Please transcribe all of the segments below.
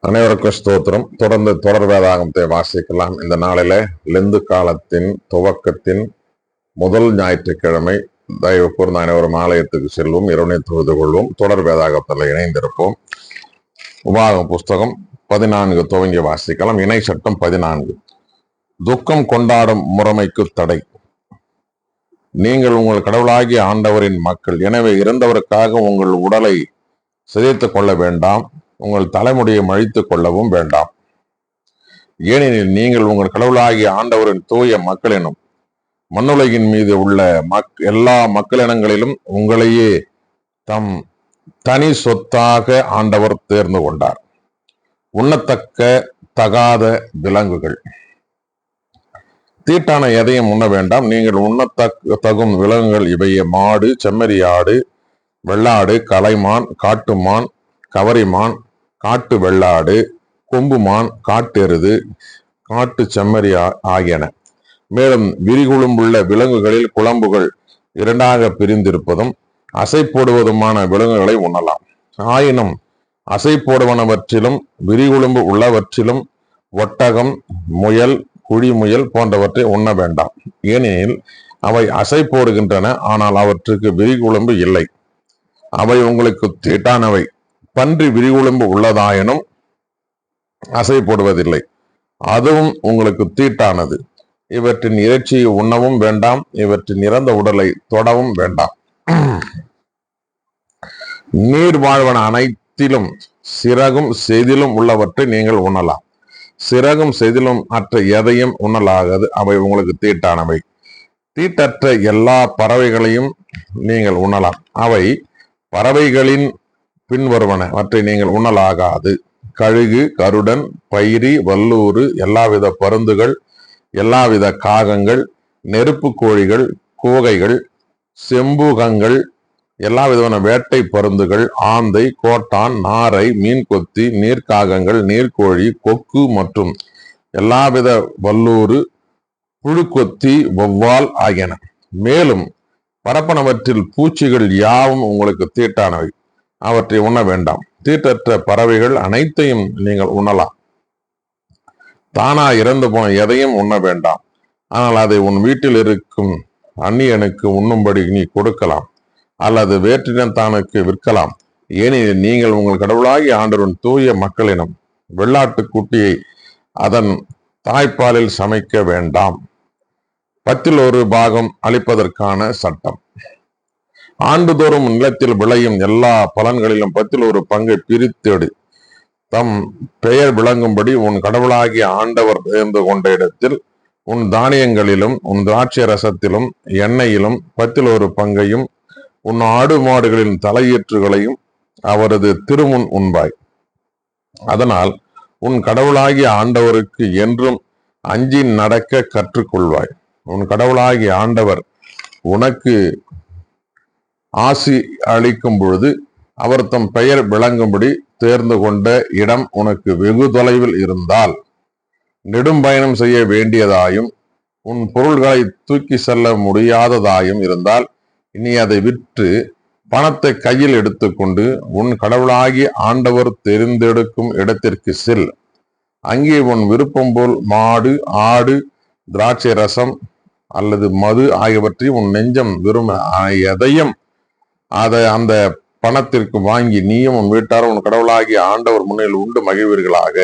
அனைவருக்கும் ஸ்தோத்திரம். தொடர்ந்து தொடர் வேதாகமத்தை வாசிக்கலாம். இந்த நாளில லெந்து காலத்தின் துவக்கத்தின் முதல் ஞாயிற்றுக்கிழமை தயவு கூர்ந்த அனைவரும் ஆலயத்துக்கு செல்வோம் இரவனை தொழுது கொள்வோம். தொடர் வேதாகத்தில் இணைந்திருப்போம். உபாகம் புஸ்தகம் பதினான்கு துவங்கி வாசிக்கலாம். இணை சட்டம் பதினான்கு. துக்கம் கொண்டாடும் முறைமைக்கு தடை. நீங்கள் உங்கள் கடவுளாகிய ஆண்டவரின் மக்கள். எனவே இறந்தவருக்காக உங்கள் உடலை சிதைத்துக் கொள்ள வேண்டாம். உங்கள் தலைமுடியை மழித்துக் கொள்ளவும் வேண்டாம். ஏனெனில் நீங்கள் உங்கள் கடவுளாகிய ஆண்டவரின் தூய மக்களினும் மண்ணுலகின் மீது உள்ள மக் எல்லா மக்களினங்களிலும் உங்களையே தம் தனி சொத்தாக ஆண்டவர் தேர்ந்து கொண்டார். உண்ணத்தக்க தகாத விலங்குகள். தீட்டான எதையும் உண்ண வேண்டாம். நீங்கள் உண்ணத்தக்க தகும் விலங்குகள் இவையே மாடு செம்மறி ஆடு வெள்ளாடு கலைமான் காட்டுமான் கவரிமான் காட்டு வெள்ளாடு கொம்புமான் காட்டெருது காட்டு செம்மறி ஆ- ஆகியன. மேலும் விரிகுழும்புள்ள விலங்குகளில் குழம்புகள் இரண்டாக பிரிந்திருப்பதும் அசை போடுவதுமான விலங்குகளை உண்ணலாம். ஆயினும் அசை போடுவனவற்றிலும் விரிகுழும்பு உள்ளவற்றிலும் ஒட்டகம் முயல் குழிமுயல் போன்றவற்றை உண்ண வேண்டாம். ஏனெனில் அவை அசை போடுகின்றன ஆனால் அவற்றுக்கு விரிகுழும்பு இல்லை. அவை உங்களுக்கு தீட்டானவை. பன்றி விரிகுழம்பு உள்ளதாயினும் அசை போடுவதில்லை அதுவும் உங்களுக்கு தீட்டானது. இவற்றின் இறைச்சியை உண்ணவும் வேண்டாம் இவற்றின் இறந்த உடலை தொடவும் வேண்டாம். நீர் வாழ்வன அனைத்திலும் சிறகும் செதிலும் உள்ளவற்றை நீங்கள் உண்ணலாம். சிறகும் செதிலும் அற்ற எதையும் உண்ணலாகாது. அவை உங்களுக்கு தீட்டானவை. தீட்டற்ற எல்லா பறவைகளையும் நீங்கள் உண்ணலாம். அவை பறவைகளின் பின்வருவன அவற்றை நீங்கள் உண்ணலாகாது. கழுகு கருடன் பைரி வல்லூறு எல்லாவித பருந்துகள் எல்லாவித காகங்கள் நெருப்பு கோழிகள் கூகைகள் செம்பூகங்கள் எல்லா விதமான வேட்டை பருந்துகள் ஆந்தை கோட்டான் நாரை மீன் கொத்தி நீர்க்காகங்கள் நீர்க்கோழி கொக்கு மற்றும் எல்லாவித வல்லூறு புழுக்கொத்தி வௌவால் ஆகியன. மேலும் பரப்பனவற்றில் பூச்சிகள் யாவும் உங்களுக்கு தீட்டானவை. அவற்றை உண்ண வேண்டாம். தீட்டற்ற பறவைகள் அனைத்தையும் நீங்கள் உண்ணலாம். தானா இறந்து போன எதையும் உண்ண வேண்டாம். ஆனால் அதை உன் வீட்டில் இருக்கும் அந்நியனுக்கு உண்ணும்படி நீ கொடுக்கலாம். அல்லது வேற்றினத்தானுக்கு விற்கலாம். ஏனெனில் நீங்கள் உங்கள் கடவுளாகிய ஆண்டவன் தூய மக்களினம் வெள்ளாட்டு குட்டியை அதன் தாய்ப்பாலில் சமைக்க வேண்டாம். பத்தில் ஒரு பாகம் அளிப்பதற்கான சட்டம். ஆண்டுதோறும் நிலத்தில் விளையும் எல்லா பலன்களிலும் பத்தில் ஒரு பங்கை பிரித்தெடு. தம் பெயர் விளங்கும்படி உன் கடவுளாகிய ஆண்டவர் தேர்ந்து கொண்ட இடத்தில் உன் தானியங்களிலும் உன் திராட்சை ரசத்திலும் எண்ணெயிலும் பத்தில் ஒரு பங்கையும் உன் ஆடு மாடுகளின் தலையீற்றுகளையும் அவரது திருமுன் உண்பாய். அதனால் உன் கடவுளாகிய ஆண்டவருக்கு என்றும் அஞ்சி நடக்க கற்றுக்கொள்வாய். உன் கடவுளாகிய ஆண்டவர் உனக்கு ஆசி அளிக்கும் பொழுது அவர் தம் பெயர் விளங்கும்படி தேர்ந்து கொண்ட இடம் உனக்கு வெகு தொலைவில் இருந்தால் நெடும் பயணம் செய்ய வேண்டியதாயும் உன் பொருள்களை தூக்கி செல்ல முடியாததாயும் இருந்தால் இனி அதை விற்று பணத்தை கையில் எடுத்துக்கொண்டு உன் கடவுளாகி ஆண்டவர் தெரிந்தெடுக்கும் இடத்திற்கு செல். அங்கே உன் விருப்பம் போல் மாடு ஆடு திராட்சை ரசம் அல்லது மது ஆகியவற்றை உன் நெஞ்சம் விரும்ப எதையும் அதை அந்த பணத்திற்கு வாங்கி நீயும் உன் வீட்டாரும் உன் கடவுளாகிய ஆண்டவர் முன்னில் உண்டு மகிழ்வீர்களாக.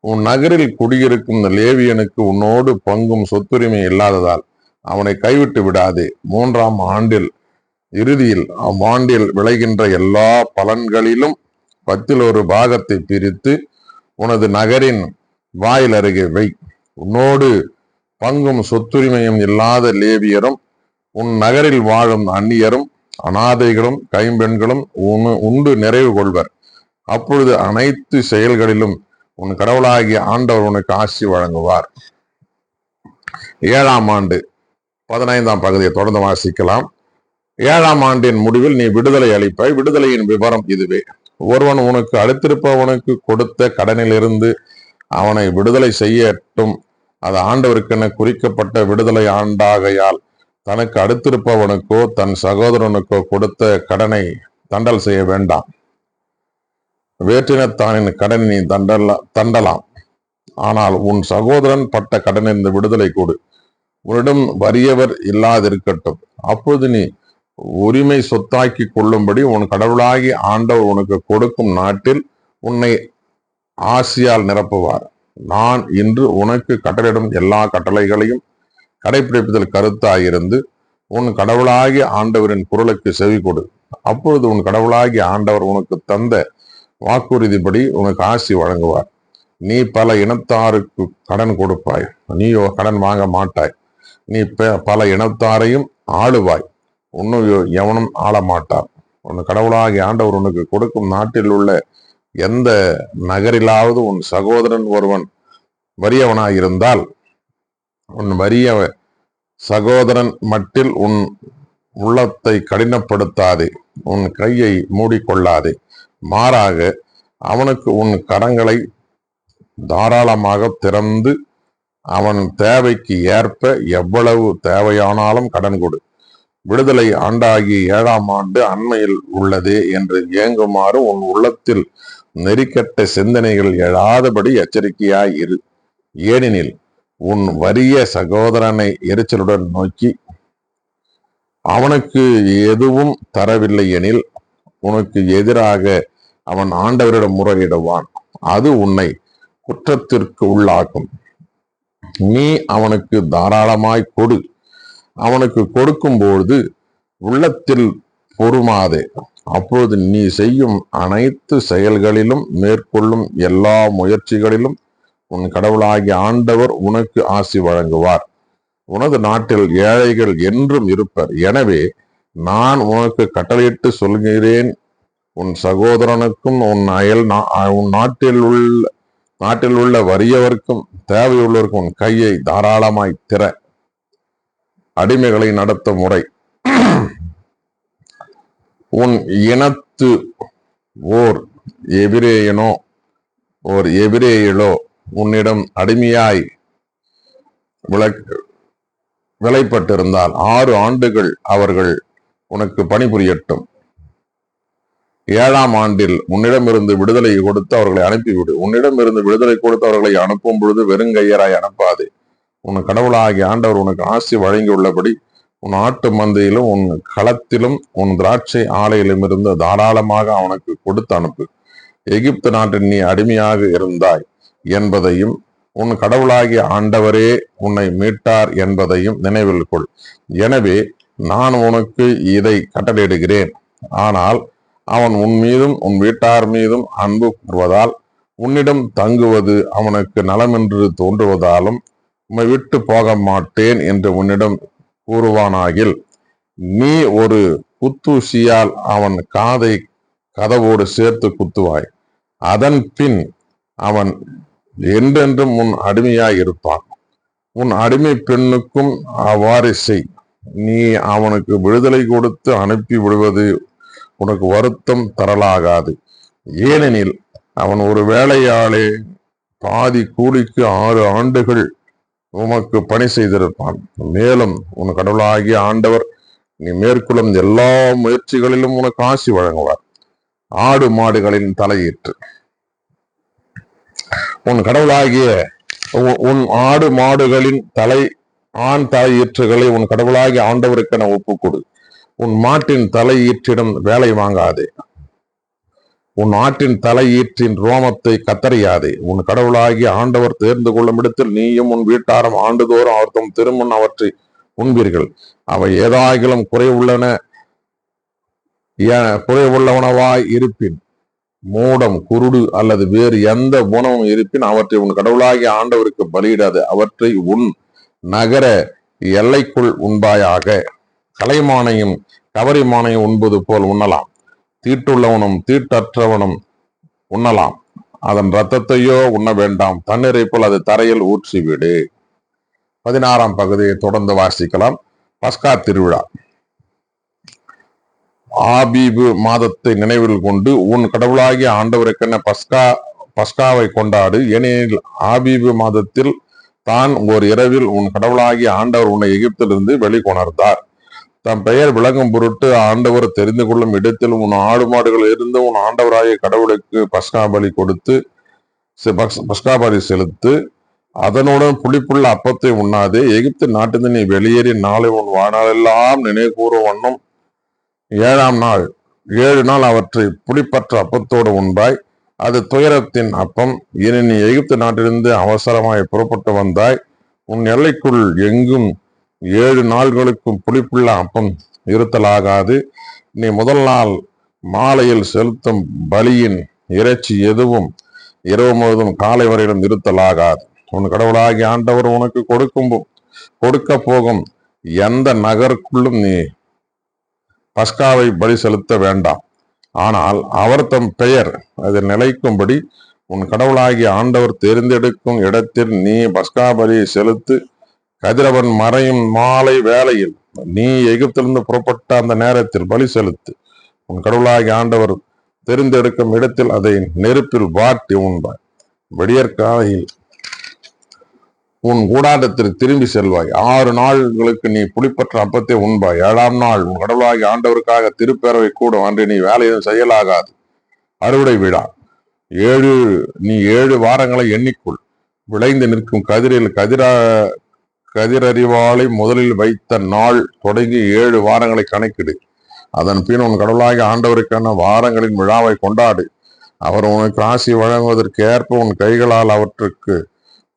உன் நகரில் குடியிருக்கும் இந்த லேவியனுக்கு உன்னோடு பங்கும் சொத்துரிமை இல்லாததால் அவனை கைவிட்டு விடாதே. மூன்றாம் ஆண்டில் இறுதியில் அவ்வாண்டில் விளைகின்ற எல்லா பலன்களிலும் பத்தில் ஒரு பாகத்தை பிரித்து உனது நகரின் வாயில் அருகே வை. உன்னோடு பங்கும் சொத்துரிமையும் இல்லாத லேவியரும் உன் நகரில் வாழும் அந்நியரும் அனாதைகளும் கைம்பெண்களும் உண்டு நிறைவு கொள்வர். அப்பொழுது அனைத்து செயல்களிலும் உன் கடவுளாகிய ஆண்டவர் உனக்கு ஆசி வழங்குவார். ஏழாம் ஆண்டு பதினைந்தாம் பகுதியை தொடர்ந்து வாசிக்கலாம். ஏழாம் ஆண்டின் முடிவில் நீ விடுதலை அளிப்பாய். விடுதலையின் விவரம் இதுவே. ஒருவன் உனக்கு அளித்திருப்பவனுக்கு கொடுத்த கடனிலிருந்து அவனை விடுதலை செய்யட்டும். அது ஆண்டவருக்கென குறிக்கப்பட்ட விடுதலை ஆண்டாகையால் தனக்கு அடுத்திருப்பவனுக்கோ தன் சகோதரனுக்கோ கொடுத்த கடனை தண்டல் செய்ய வேண்டாம். வேற்றினத்தானின் கடனை நீ தண்டல தண்டலாம். ஆனால் உன் சகோதரன் பட்ட கடனிலிருந்து விடுதலை கொடு. உன்னிடம் வறியவர் இல்லாதிருக்கட்டும். அப்போது நீ உரிமை சொத்தாக்கி கொள்ளும்படி உன் கடவுளாகி ஆண்டவர் உனக்கு கொடுக்கும் நாட்டில் உன்னை ஆசியால் நிரப்புவார். நான் இன்று உனக்கு கட்டளையிடும் எல்லா கட்டளைகளையும் கடைபிடிப்பதில் கருத்தாயிருந்து உன் கடவுளாகிய ஆண்டவரின் குரலுக்கு செவி கொடு. அப்பொழுது உன் கடவுளாகிய ஆண்டவர் உனக்கு தந்த வாக்குறுதிப்படி உனக்கு ஆசி வழங்குவார். நீ பல இனத்தாருக்கு கடன் கொடுப்பாய். நீயோ கடன் வாங்க மாட்டாய். நீ பல இனத்தாரையும் ஆளுவாய். உன்னையோ எவனும் ஆள மாட்டார் உன் கடவுளாகி ஆண்டவர் உனக்கு கொடுக்கும் நாட்டில் உள்ள எந்த நகரிலாவது உன் சகோதரன் ஒருவன் வறியவனாயிருந்தால் உன் வறிய சகோதரன் மட்டில் உன் உள்ளத்தை கடினப்படுத்தாதே உன் கையை மூடிக்கொள்ளாதே. மாறாக அவனுக்கு உன் கரங்களை தாராளமாக திறந்து அவன் தேவைக்கு ஏற்ப எவ்வளவு தேவையானாலும் கடன் கொடு. விடுதலை ஆண்டாகி ஏழாம் ஆண்டு அண்மையில் உள்ளதே என்று ஏங்குமாறு உன் உள்ளத்தில் நெறிக்கட்ட சிந்தனைகள் எழாதபடி எச்சரிக்கையாய் இரு. ஏனெனில் உன் வறிய சகோதரனை எரிச்சலுடன் நோக்கி அவனுக்கு எதுவும் தரவில்லை எனில் உனக்கு எதிராக அவன் ஆண்டவரிடம் முறையிடுவான். அது உன்னை குற்றத்திற்கு உள்ளாக்கும். நீ அவனுக்கு தாராளமாய் கொடு. அவனுக்கு கொடுக்கும்போது உள்ளத்தில் பொறுமாதே. அப்பொழுது நீ செய்யும் அனைத்து செயல்களிலும் மேற்கொள்ளும் எல்லா முயற்சிகளிலும் உன் கடவுளாகிய ஆண்டவர் உனக்கு ஆசி வழங்குவார். உனது நாட்டில் ஏழைகள் என்றும் இருப்பர். எனவே நான் உனக்கு கட்டளையிட்டு சொல்கிறேன். உன் சகோதரனுக்கும் உன் அயல் நா- உன் நாட்டில் உள்ள நாட்டில் உள்ள வறியவர்க்கும் தேவையுள்ளவர்க்கும் உன் கையை தாராளமாய் திற. அடிமைகளை நடத்தும் முறை. உன் இனத்து ஓர் எபிரேயனோ ஓர் எபிரேயலோ உன்னிடம் அடிமையாய் விளக் விலைப்பட்டிருந்தால் ஆறு ஆண்டுகள் அவர்கள் உனக்கு பணிபுரியட்டும். ஏழாம் ஆண்டில் உன்னிடமிருந்து விடுதலை கொடுத்து அவர்களை அனுப்பிவிடு. உன்னிடமிருந்து விடுதலை கொடுத்து அவர்களை அனுப்பும் பொழுது வெறுங்கையராய் அனுப்பாதே. உன் கடவுளாகிய ஆண்டவர் உனக்கு ஆசி வழங்கியுள்ளபடி உன் ஆட்டு மந்தையிலும் உன் களத்திலும் உன் திராட்சை ஆலையிலும் இருந்து தாராளமாக அவனுக்கு கொடுத்து அனுப்பு. எகிப்து நாட்டில் நீ அடிமையாக இருந்தாய். என்பதையும் உன் கடவுளாகிய ஆண்டவரே உன்னை மீட்டார் என்பதையும் நினைவில் கொள். எனவே நான் உனக்கு இதை கட்டளையிடுகிறேன். ஆனால் அவன் உன் மீதும் உன் வீட்டார் மீதும் அன்பு கூறுவதால் உன்னிடம் தங்குவது அவனுக்கு நலமென்று தோன்றுவதாலும் உம்மை விட்டு போக மாட்டேன் என்று உன்னிடம் கூறுவானாகில் நீ ஒரு குத்தூசியால் அவன் காதை கதவோடு சேர்த்து குத்துவாய். அதன் பின் அவன் என்றென்றும் உன் அடிமையாய் இருப்பான் உன் அடிமை பெண்ணுக்கும் அவ்வாறு செய் நீ அவனுக்கு விடுதலை கொடுத்து அனுப்பி விடுவது உனக்கு வருத்தம் தரலாகாது. ஏனெனில் அவன் ஒரு வேலையாளே. பாதி கூலிக்கு ஆறு ஆண்டுகள் உமக்கு பணி செய்திருப்பான். மேலும் உன் கடவுளாகிய ஆண்டவர் நீ மேற்கொள்ளும் எல்லா முயற்சிகளிலும் உனக்கு ஆசி வழங்குவார். ஆடு மாடுகளின் தலையீற்று. உன் கடவுளாகிய உன் ஆடு மாடுகளின் தலை ஆண் தலையீற்றுகளை உன் கடவுளாகிய ஆண்டவருக்கென ஒப்புக்கொடு. உன் மாட்டின் தலையீற்றிடம் வேலை வாங்காதே. உன் ஆட்டின் தலையீற்றின் ரோமத்தை கத்தறியாதே. உன் கடவுளாகிய ஆண்டவர் தேர்ந்து கொள்ளும் இடத்தில் நீயும் உன் வீட்டாரும் ஆண்டுதோறும் அவர் திருமண் அவற்றை உண்பீர்கள். அவை ஏதாகிலும் குறைவுள்ளன ஏ- குறைவுள்ளவனவாய் இருப்பின். மூடம் குருடு அல்லது வேறு எந்த குணமும் இருப்பின் அவற்றை உன் கடவுளாகிய ஆண்டவருக்கு பலியிடாது. அவற்றை உன் நகர எல்லைக்குள் உண்பாயாக கலைமானையும் கவரிமானையும் உண்பது போல் உண்ணலாம். தீட்டுள்ளவனும் தீட்டற்றவனும் உண்ணலாம். அதன் இரத்தத்தையோ உண்ண வேண்டாம். தண்ணீரை போல் அது தரையில் ஊற்றிவிடு. பதினாறாம் பகுதியை தொடர்ந்து வாசிக்கலாம். பஸ்கா திருவிழா. ஆபீபு மாதத்தை நினைவில் கொண்டு உன் கடவுளாகிய ஆண்டவருக்கென பஸ்கா பஸ்காவை கொண்டாடு. ஏனெனில் ஆபீபு மாதத்தில் தான் ஓர் இரவில் உன் கடவுளாகிய ஆண்டவர் உன்னை எகிப்திலிருந்து வெளிக்கொணர்ந்தார். தம் பெயர் விளங்கும் பொருட்டு ஆண்டவர் தெரிந்து கொள்ளும் இடத்தில் உன் ஆடு மாடுகள் இருந்து உன் ஆண்டவராகிய கடவுளுக்கு பஸ்கா பலி கொடுத்து செ- பஸ்கா பலி செலுத்து அதனுடன் புளிப்புள்ள அப்பத்தை உண்ணாதே. எகிப்து நாட்டிலிருந்து நீ வெளியேறி நாளை உன் வாழ்நாளெல்லாம் நினைவு கூறும் வண்ணம் ஏழாம் நாள். ஏழு நாள் அவற்றை புளிப்பற்ற அப்பத்தோடு உண்பாய் அது துயரத்தின் அப்பம். இனி நீ எகிப்து நாட்டிலிருந்து அவசரமாய் புறப்பட்டு வந்தாய். உன் எல்லைக்குள் எங்கும் ஏழு நாள்களுக்கும் புளிப்புள்ள அப்பம் இருத்தலாகாது. நீ முதல் நாள் மாலையில் செலுத்தும் பலியின் இறைச்சி எதுவும் இரவு முழுவதும் காலை வரையிலும் இருத்தலாகாது. உன் கடவுளாகி ஆண்டவர் உனக்கு கொடுக்கும் கொடுக்க போகும் எந்த நகருக்குள்ளும் நீ பஸ்காவை பலி செலுத்த வேண்டாம். ஆனால் அவர் தம் பெயர் அது நிலைக்கும்படி உன் கடவுளாகிய ஆண்டவர் தேர்ந்தெடுக்கும் இடத்தில் நீ பஸ்கா பலியை செலுத்து கதிரவன் மறையும் மாலை வேளையில் நீ எகிப்திலிருந்து புறப்பட்ட அந்த நேரத்தில் பலி செலுத்து. உன் கடவுளாகிய ஆண்டவர் தெரிந்தெடுக்கும் இடத்தில் அதை நெருப்பில் வாட்டி உண்பாய். விடியற்காலையில் உன் கூடாரத்திற்கு திரும்பி செல்வாய். ஆறு நாள்களுக்கு நீ புளிப்பற்ற அப்பத்தை உண்பாய். ஏழாம் நாள் உன் கடவுளாகி ஆண்டவருக்காக திருப்பேரவை கூடும் அன்று நீ வேலையும் செயலாகாது அறுவடை விழா ஏழு நீ ஏழு வாரங்களை எண்ணிக்குள். விளைந்து நிற்கும் கதிரில் கதிரா கதிரறிவாளை முதலில் வைத்த நாள் தொடங்கி ஏழு வாரங்களை கணக்கிடு. அதன் பின் உன் கடவுளாகி ஆண்டவருக்கான வாரங்களின் விழாவை கொண்டாடு. அவர் உனக்கு ஆசி வழங்குவதற்கு ஏற்ப உன் கைகளால் அவற்றுக்கு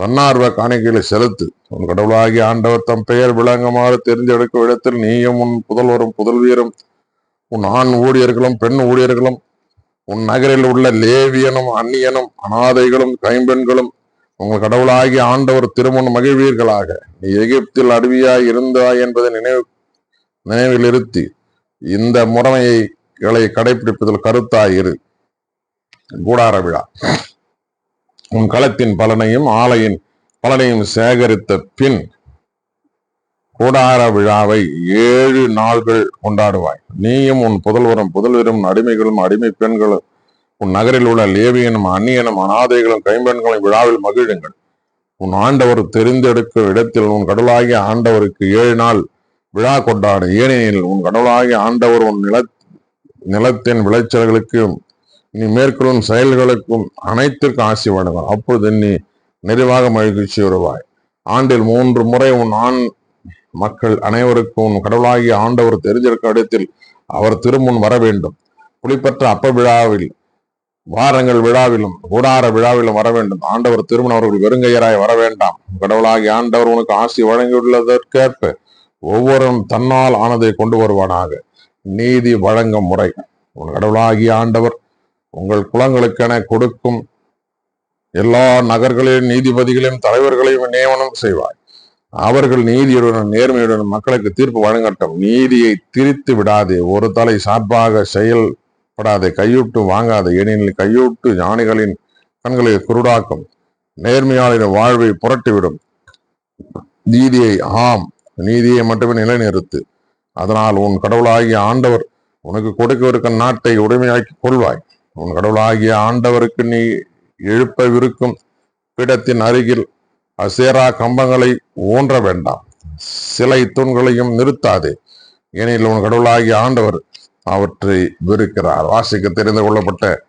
தன்னார்வ காணிக்கைகளை செலுத்து. உன் கடவுளாகிய ஆண்டவர் தம் பெயர் விளங்குமாறு தெரிந்தெடுக்கும் இடத்தில் நீயும் உன் புதல்வரும் புதல்வியரும் உன் ஆண் ஊழியர்களும் பெண் ஊழியர்களும் உன் நகரில் உள்ள லேவியனும் அந்நியனும் அனாதைகளும் கைம்பெண்களும் உங்கள் கடவுளாகிய ஆண்டவர் திருமணம் மகிழ்வீர்களாக. நீ எகிப்தில் அருவியாய் இருந்தாய் என்பதை நினைவு நினைவில் இருத்தி இந்த முறைமைகளை கடைபிடிப்பதில் கருத்தாயிரு கூடார விழா. உன் களத்தின் பலனையும் ஆலையின் பலனையும் சேகரித்த பின் கூடார விழாவை ஏழு நாள்கள் கொண்டாடுவாய். நீயும் உன் புதல்வரும் புதல்வரும் அடிமைகளும் அடிமை பெண்களும் உன் நகரில் உள்ள லேவியனும் அந்நியனும் அனாதைகளும் கைம்பெண்களும் விழாவில் மகிழுங்கள். உன் ஆண்டவர் தெரிந்தெடுக்கும் இடத்தில் உன் கடவுளாகிய ஆண்டவருக்கு ஏழு நாள் விழா கொண்டாடு. ஏனெனில் உன் கடவுளாகிய ஆண்டவர் உன் நில நிலத்தின் விளைச்சல்களுக்கும் நீ மேற்கொள்ளும் செயல்களுக்கும் அனைத்திற்கும் ஆசி வழங்கும். அப்பொழுது நீ நிறைவாக மகிழ்ச்சி வருவாய் ஆண்டில் மூன்று முறை உன் ஆண் மக்கள் அனைவருக்கும் உன் கடவுளாகிய ஆண்டவர் தெரிஞ்சிருக்கும் இடத்தில் அவர் திருமுன் வர வேண்டும். புளிப்பற்ற அப்ப விழாவில் வாரங்கள் விழாவிலும் கூடார விழாவிலும் வர வேண்டும். ஆண்டவர் திருமணம் அவர்கள் வெறுங்கையராய் வர வேண்டாம். கடவுளாகி ஆண்டவர் உனக்கு ஆசி வழங்கியுள்ளதற்கேற்ப ஒவ்வொருவரும் தன்னால் ஆனதை கொண்டு வருவானாக. நீதி வழங்கும் முறை. உன் கடவுளாகிய ஆண்டவர் உங்கள் குலங்களுக்கென கொடுக்கும் எல்லா நகர்களின் நீதிபதிகளையும் தலைவர்களையும் நியமனம் செய்வாய். அவர்கள் நீதியுடன் நேர்மையுடனும் மக்களுக்கு தீர்ப்பு வழங்கட்டும். நீதியை திரித்து விடாதே. ஒரு தலை சார்பாக செயல்படாதே. கையூட்டு வாங்காதே. ஏனெனில் கையூட்டு ஞானிகளின் கண்களை குருடாக்கும். நேர்மையாளின் வாழ்வை புரட்டிவிடும். நீதியை ஆம் நீதியை மட்டுமே நிலைநிறுத்து. அதனால் உன் கடவுளாகிய ஆண்டவர் உனக்கு கொடுக்கவிருக்கும் நாட்டை உடைமையாக்கி கொள்வாய். உன் கடவுளாகிய ஆண்டவருக்கு நீ எழுப்பவிருக்கும் பீடத்தின் அருகில் அசேரா கம்பங்களை ஊன்ற வேண்டாம். சிலை தூண்களையும் நிறுத்தாதே. எனில் உன் கடவுளாகிய ஆண்டவர் அவற்றை வெறுக்கிறார். வாசிக்க தெரிந்து கொள்ளப்பட்ட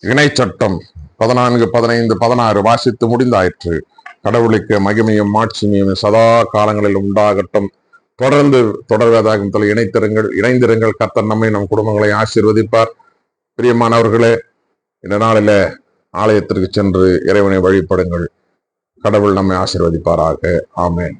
இணை சட்டம் பதினான்கு பதினைந்து பதினாறு வாசித்து முடிந்தாயிற்று. கடவுளுக்கு மகிமையும் மாட்சிமையும் சதா காலங்களில் உண்டாகட்டும். தொடர்ந்து தொடர் இணைத்திருங்கள் இணைந்திருங்கள். கத்தன் நம்மை நம் குடும்பங்களை ஆசீர்வதிப்பார். பிரியமானவர்களே இந்த நாளில் ஆலயத்திற்கு சென்று இறைவனை வழிபடுங்கள். கடவுள் நம்மை ஆசிர்வதிப்பாராக. ஆமேன்.